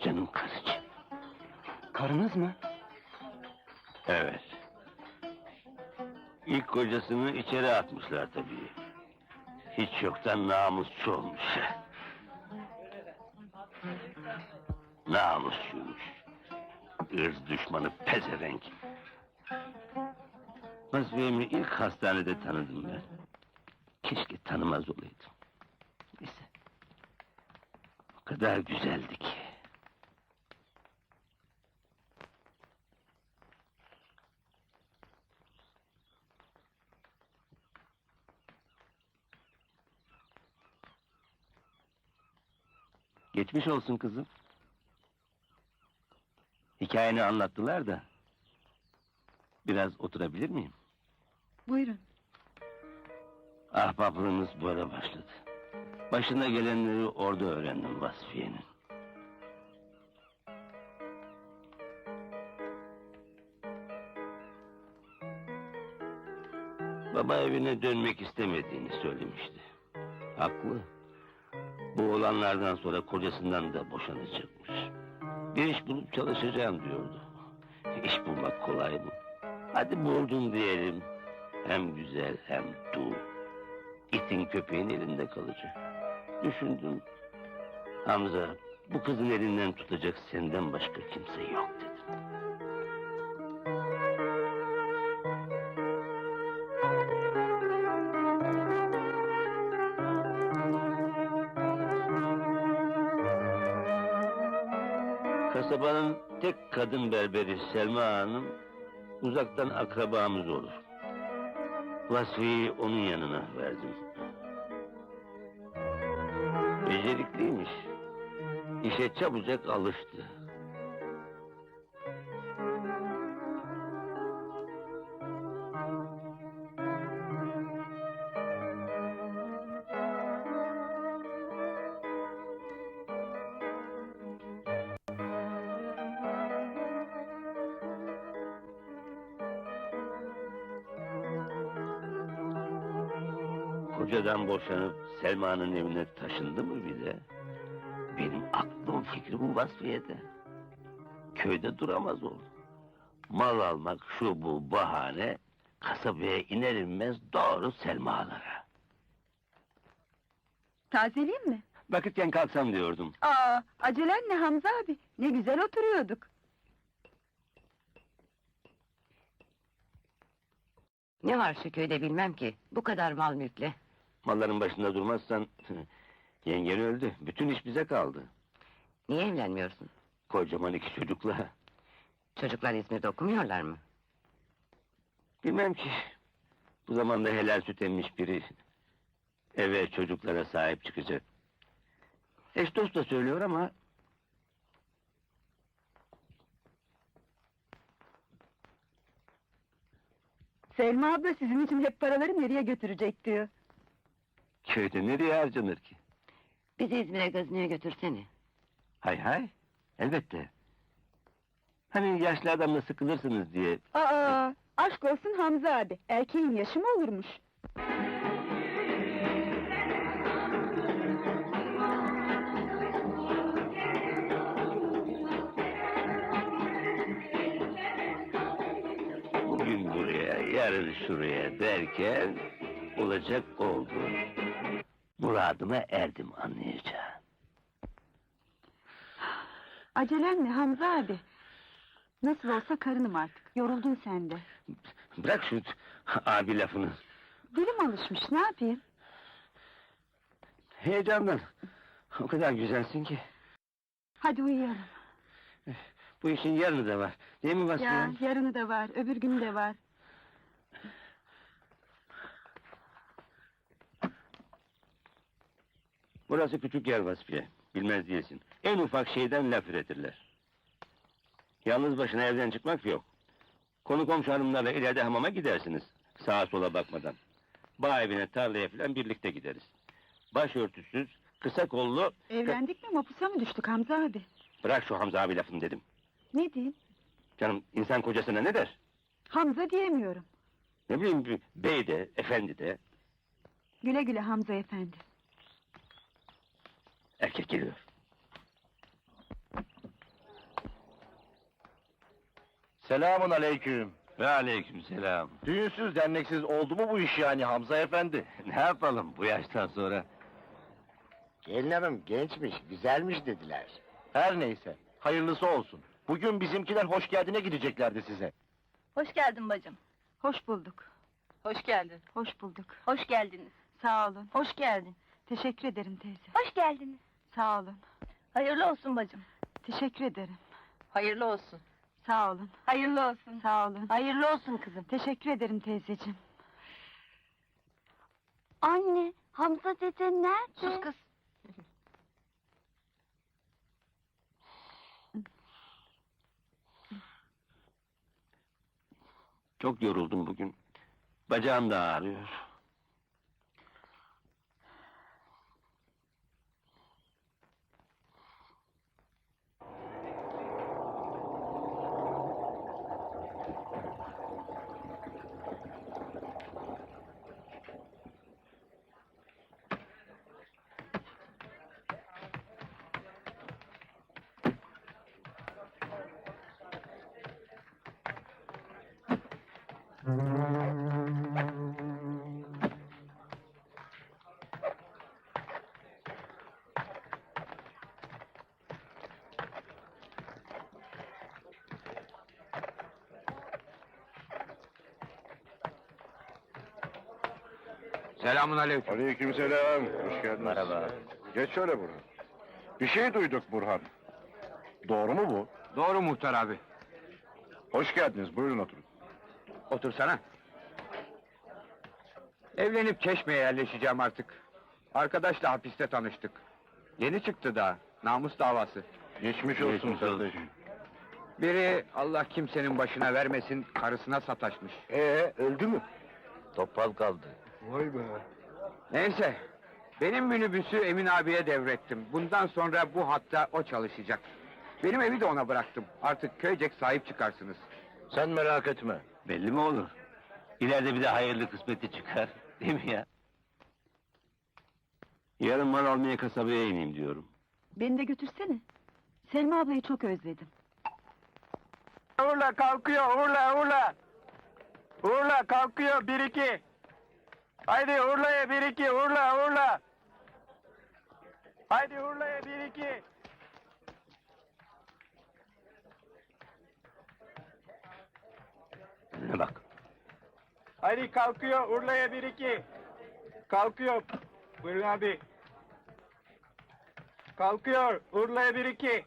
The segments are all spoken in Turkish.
canım karıcığım. Karınız mı? Evet. İlk kocasını içeri atmışlar tabii. Hiç yoktan namusçu olmuş. Namusçuymuş. Irz düşmanı pezevenk. Vasfiyemi ilk hastanede tanıdım ben. Keşke tanımaz olaydım. Neyse. O kadar güzeldi ki. Geçmiş olsun kızım. Hikayeni anlattılar da. Biraz oturabilir miyim? Buyurun. Ahbaplığımız böyle başladı. Başına gelenleri orada öğrendim Vasfiye'nin. Baba evine dönmek istemediğini söylemişti. Haklı. Bu olanlardan sonra kocasından da boşanacakmış. Bir iş bulup çalışacağım diyordu. İş bulmak kolay mı? Hadi buldun diyelim. Hem güzel hem dul. İtin köpeğin elinde kalacak. Düşündüm. Hamza, bu kızın elinden tutacak senden başka kimse yok dedim. Kadın berberi Selma Hanım uzaktan akrabamız olur. Vasfi'yi onun yanına verdim. Becerikliymiş. İşe çabucak alıştı. Kocadan boşanıp Selma'nın evine taşındı mı bir de? Benim aklım fikrim Vasfiye'de. Köyde duramaz oldu. Mal almak şu bu bahane, kasabaya iner inmez doğru Selma'lara. Tazeleyeyim mi? Vakitken kalksam diyordum. Aa, acelen ne Hamza abi? Ne güzel oturuyorduk. Ne var şu köyde bilmem ki. Bu kadar mal mülkle. Malların başında durmazsan... Yengen öldü, bütün iş bize kaldı. Niye evlenmiyorsun? Kocaman iki çocukla. Çocuklar İzmir'de okumuyorlar mı? Bilmem ki. Bu zamanda helal süt emmiş biri... ...eve çocuklara sahip çıkacak. Eş dost da söylüyor ama... Selma abla sizin için hep paraları nereye götürecek diyor. ...köyde nereye harcanır ki? Bizi İzmir'e gazineye götürsene. Hay hay, elbette. Hani yaşlı adamla sıkılırsınız diye... Aa, aşk olsun Hamza abi. Erkeğin yaşı mı olurmuş? Bugün buraya, yarın şuraya derken... ...olacak oldu. Muradıma erdim anlayacağın. Acelen ne Hamza abi? Nasıl olsa karınım artık. Yoruldun sen de. Bırak şu abi lafını. Dilim alışmış ne yapayım? Heyecandan. O kadar güzelsin ki. Hadi uyuyalım. Bu işin yarını da var. Değil mi Vasfiye? Ya yarını da var, öbür günü de var. Burası küçük yer Vasfiye. Bilmez değilsin. En ufak şeyden laf üretirler. Yalnız başına evden çıkmak yok. Konu komşu hanımlarla ileride hamama gidersiniz. Sağa sola bakmadan. Bağ evine, tarlaya falan birlikte gideriz. Başörtüsüz, kısa kollu... Evlendik mi mapusa mı düştük Hamza abi? Bırak şu Hamza abi lafını dedim. Ne diyeyim? Canım insan kocasına ne der? Hamza diyemiyorum. Ne bileyim bey de, efendi de. Güle güle Hamza efendi. Erkek geliyor. Selamun aleyküm. Ve aleyküm selam. Düğünsüz derneksiz oldu mu bu iş yani Hamza efendi? Ne yapalım bu yaştan sonra? Gelin hanım gençmiş, güzelmiş dediler. Her neyse, hayırlısı olsun. Bugün bizimkiler hoş geldine gideceklerdi size. Hoş geldin bacım. Hoş bulduk. Hoş geldin. Hoş bulduk. Hoş geldiniz. Sağ olun. Hoş geldin. Teşekkür ederim teyze. Hoş geldiniz. Sağ olun. Hayırlı olsun bacım. Teşekkür ederim. Hayırlı olsun. Sağ olun. Hayırlı olsun. Sağ olun. Hayırlı olsun kızım. Teşekkür ederim teyzeciğim. Anne, Hamza dede nerede? Sus kız. Çok yoruldum bugün. Bacağım da ağrıyor. Selamun aleyküm. Aleykümselam, hoş geldiniz. Merhaba. Geç şöyle Burhan. Bir şey duyduk Burhan. Doğru mu bu? Doğru muhtar abi. Hoş geldiniz, buyurun oturun. Otursana. Evlenip Çeşme'ye yerleşeceğim artık. Arkadaşla hapiste tanıştık. Yeni çıktı daha. Namus davası. Geçmiş olsun kardeşim. Biri Allah kimsenin başına vermesin karısına sataşmış. Ee, öldü mü? Topal kaldı. Vay be. Neyse. Benim minibüsü Emin abiye devrettim. Bundan sonra bu hatta o çalışacak. Benim evi de ona bıraktım. Artık köycek sahip çıkarsınız. Sen merak etme. Belli mi olur? İleride bir de hayırlı kısmeti çıkar. Değil mi ya? Yarın mal almaya kasabaya ineyim diyorum. Beni de götürsene. Selma ablayı çok özledim. Uğurla kalkıyor, uğurla, uğurla. Uğurla kalkıyor, bir iki. Haydi uğurlaya bir iki, uğurla, uğurla. Haydi uğurlaya bir iki. Haydi kalkıyor, uğurlaya bir iki. Kalkıyor. Buyurun abi. Kalkıyor, uğurlaya bir iki.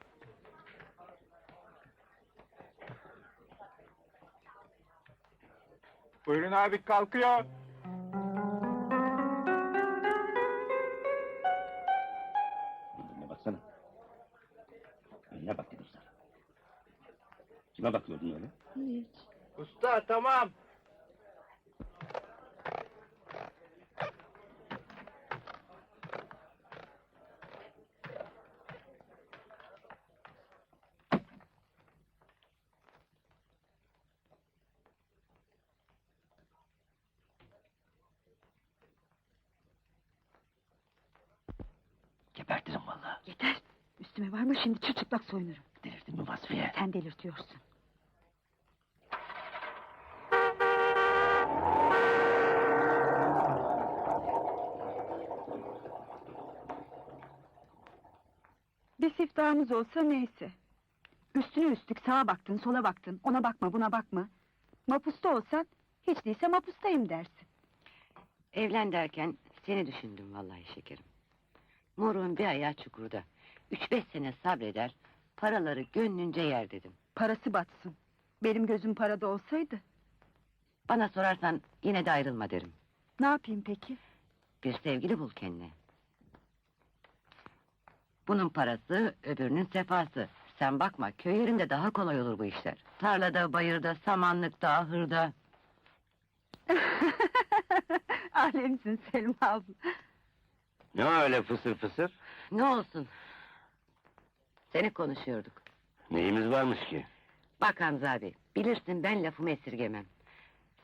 Buyurun abi kalkıyor. Önüne baksana. Önüne bak dedim sana. Kime bakıyordun öyle? Usta tamam. Gebertirim vallahi. Yeter. Üstüme varma şimdi çıplak soyunurum. Delirdin mi Vasfiye? Sen delirtiyorsun. Bir siftahımız olsa neyse. Üstüne üstlük sağa baktın, sola baktın, ona bakma, buna bakma. Mapusta olsan, hiç değilse mapustayım dersin. Evlen derken seni düşündüm vallahi şekerim. Moruğun bir ayağı çukurda. Üç beş sene sabreder, paraları gönlünce yer dedim. Parası batsın. Benim gözüm parada olsaydı, Bana sorarsan yine de ayrılma derim. ne yapayım peki? Bir sevgili bul kendine. Bunun parası, öbürünün sefası. Sen bakma, köy yerinde daha kolay olur bu işler. Tarlada, bayırda, samanlıkta, ahırda. Alemsin Selma abla. Ne öyle fısır fısır? Ne olsun? Seni konuşuyorduk. Neyimiz varmış ki? Bak Hamza abi, bilirsin ben lafımı esirgemem.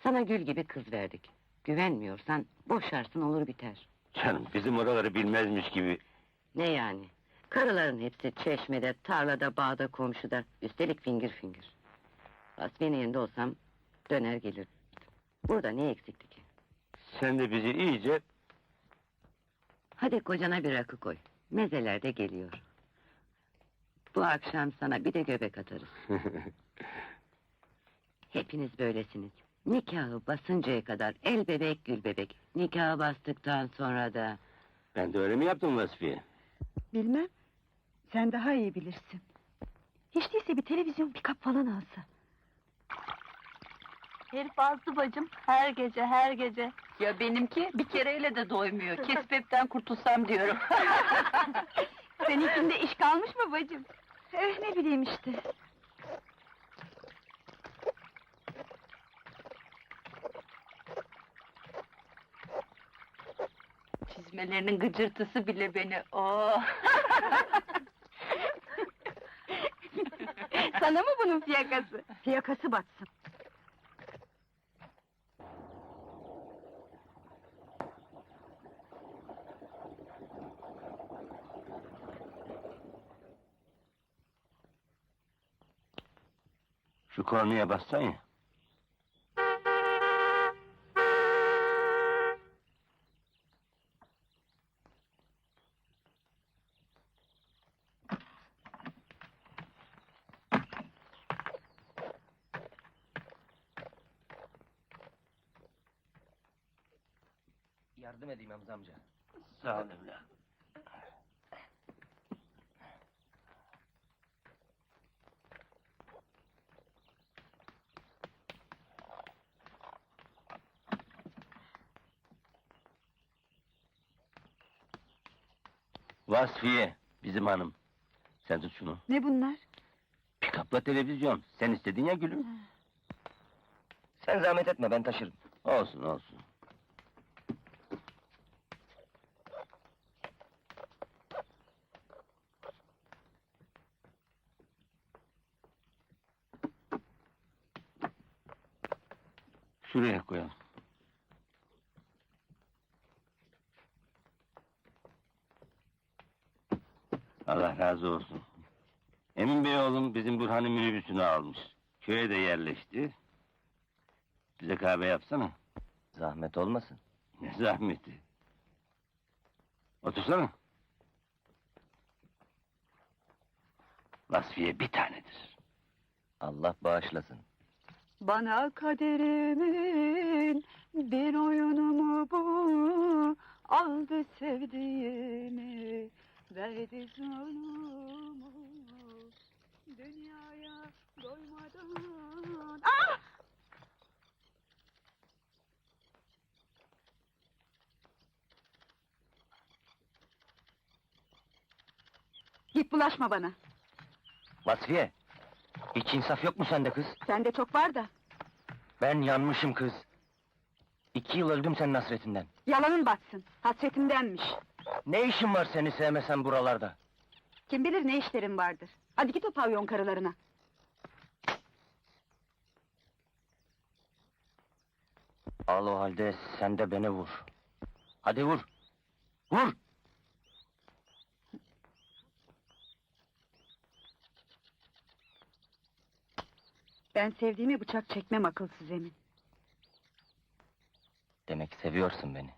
Sana gül gibi kız verdik. Güvenmiyorsan boşarsın olur biter. Canım bizim oraları bilmezmiş gibi. Ne yani? Karıların hepsi çeşmede, tarlada, bağda, komşuda. Üstelik fingir fingir. Vasfiye'nin yerinde olsam döner gelir. Burada ne eksikti ki? Sen de bizi iyice... Hadi kocana bir rakı koy. Mezeler de geliyor. Bu akşam sana bir de göbek atarız. Hepiniz böylesiniz. Nikahı basıncaya kadar el bebek gül bebek. Nikahı bastıktan sonra da... ben de öyle mi yaptım Vasfiye? Bilmem. Sen daha iyi bilirsin. Hiç değilse bir televizyon pikap falan alsa. Herif azdı bacım. Her gece her gece. Ya benimki bir kereyle de doymuyor. Kesbepten kurtulsam diyorum. Seninkinde iş kalmış mı bacım? Eh ne bileyim işte. Çizmelerinin gıcırtısı bile beni. Oh. Sana mı bunun fiyakası? Fiyakası batsın. Kornaya bassan ya. Yardım edeyim Hamza amca. Sağ ol evladım. Vasfiye, bizim hanım. Sen tut şunu. Ne bunlar? Pikapla televizyon. Sen istedin ya gülüm. Sen zahmet etme ben taşırım. Olsun olsun. Şuraya koyalım. Allah razı olsun. Emin Bey oğlum bizim Burhan'ın minibüsünü almış. Köye de yerleşti. Bize kahve yapsana. Zahmet olmasın. Ne zahmeti. Otursana. Vasfiye bir tanedir. Allah bağışlasın. Bana kaderimin bir oyunu mu bu? Aldı sevdiğimi, verdi zulmü. Dünyaya doymadan... Ah! Git bulaşma bana. Vasfiye, hiç insaf yok mu sende kız? Sende çok var da. Ben yanmışım kız. İki yıl öldüm senin hasretinden. Yalanın batsın. Hasretimdenmiş. Ne işin var seni sevmesen buralarda? Kim bilir ne işlerin vardır. Hadi git o pavyon karılarına. Al o halde sen de beni vur. Hadi vur. Vur! Ben sevdiğimi bıçak çekmem akılsız emin. Demek seviyorsun beni.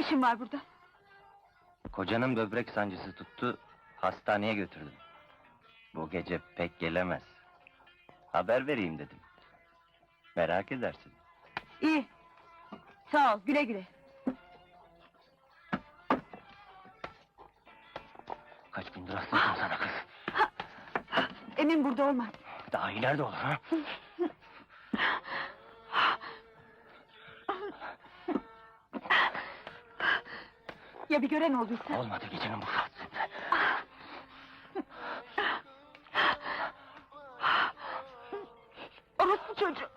Ne işin var burada? Kocanın böbrek sancısı tuttu, hastaneye götürdüm. Bu gece pek gelemez. Haber vereyim dedim. Merak edersin. İyi. Sağ ol, güle güle. Kaç gündür hastasın sana kız. Emin burada olmaz. Daha ileride olur ha. Ya bir gören olduysa? Olmadı gecenin bu saatinde. Orospu çocuğu.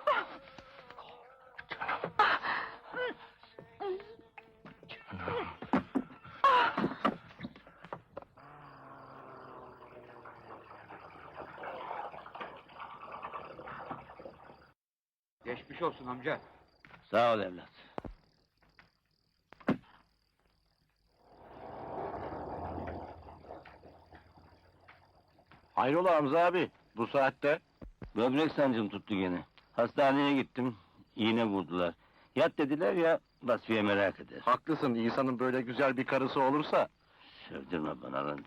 Geçmiş olsun amca. Sağ ol evlat. Hayrola Hamza abi, bu saatte? Böbrek sancım tuttu gene. Hastaneye gittim. iğne vurdular. Yat dediler ya Vasfiye merak eder. Haklısın, insanın böyle güzel bir karısı olursa... Sövdürme bana lan.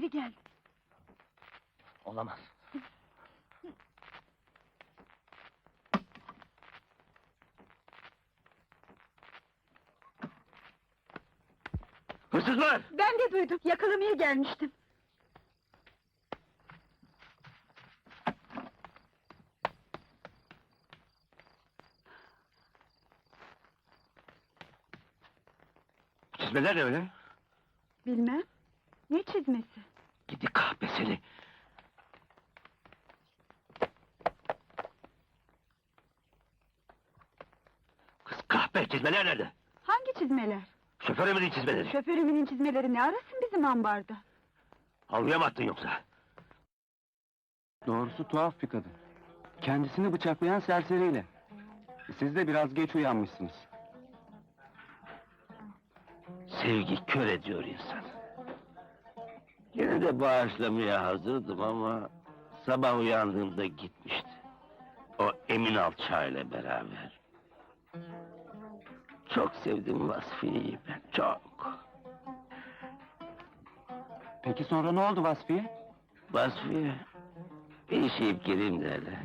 Biri geldi. Olamaz. Hırsız var! Ben de duydum. Yakalamaya gelmiştim. Çizmeler ne öyle? Bilmem. Ne çizmesi? Gidi kahpeseli. Kız kahpe çizmeler nerede? Hangi çizmeler? Şoför emri çizmeleri. Şoförümün çizmeleri ne arasın bizim ambarda? Havluya mı attın yoksa? Doğrusu tuhaf bir kadın. Kendisini bıçaklayan serseriyle. Siz de biraz geç uyanmışsınız. Sevgi kör ediyor insan. Yine de bağışlamaya hazırdım ama... ...sabah uyandığımda gitmişti. O Emin Alçağ'yla beraber. Çok sevdim Vasfiye'yi ben, çok. Peki sonra ne oldu Vasfiye? Vasfiye, bir işe geleyim de hele.